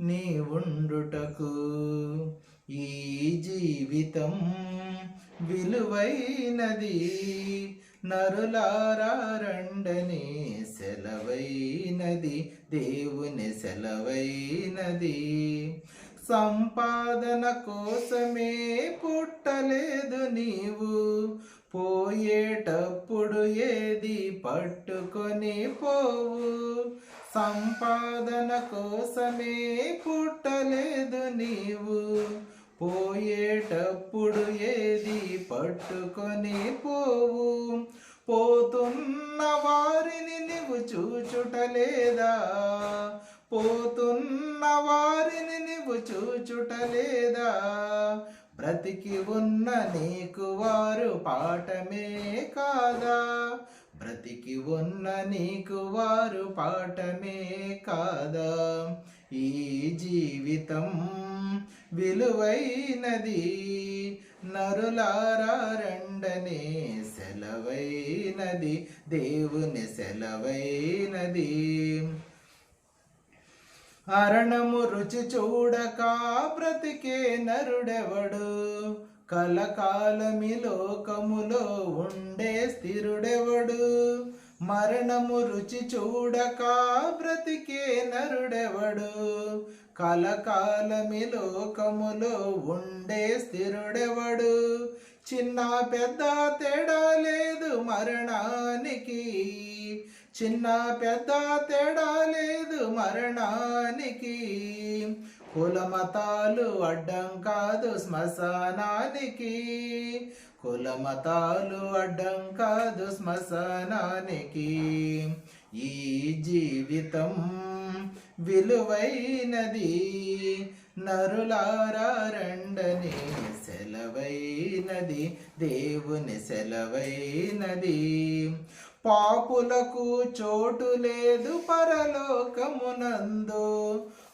నీ ఉండుటకు ఈ జీవితం విలువైనది. నరులారండని సెలవైనది దేవుని సెలవైనది. సంపాదన కోసమే పుట్టలేదు నీవు. పోయేటప్పుడు ఏది పట్టుకొని పోవు? సంపాదన కోసమే పుట్టలేదు నీవు. పోయేటప్పుడు ఏది పట్టుకొని పోవు. పోతున్న వారిని నీవు చూచుటలేదా? పోతున్న వారిని నీవు చూచుటలేదా? బ్రతికి ఉన్న నీకు వారు పాఠమే కాదా? బ్రతికి ఉన్న నీకు వారు పాఠమే కాదా? ఈ జీవితం విలువైనది. నరులారండనే సెలవైనది. దేవుని సెలవైనది. అరణము రుచి చూడక బ్రతికే నరుడెవడు? కలకాలమి లోకములో ఉండే స్థిరుడెవడు? మరణము రుచి చూడక బ్రతికే నరుడెవడు? కలకాలమి లోకములో ఉండే స్థిరుడెవడు? చిన్న పెద్ద తేడా లేదు మరణానికి. చిన్న పెద్ద తేడా లేదు మరణానికి. కులమతాలు అడ్డం కాదు శ్మశానానికి. కులమతాలు అడ్డం కాదు శ్మశానానికి. ఈ జీవితం విలువైనది. నరులారండని సెలవైనది. దేవుని సెలవైనది. పాపులకు చోటు లేదు పరలోకమునందు.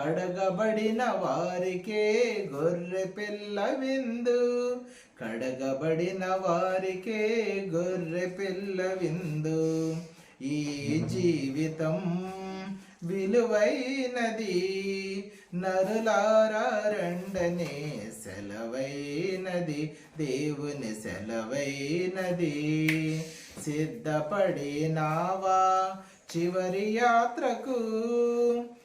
కడగబడిన వారికే గొర్రె పిల్ల విందు. కడగబడిన వారికే గొర్రె పిల్ల విందు. ఈ జీవితం విలువైనది. నరులారండనే సెలవైనది. దేవుని సెలవైనది. సిద్ధపడినావా చివరి యాత్రకు?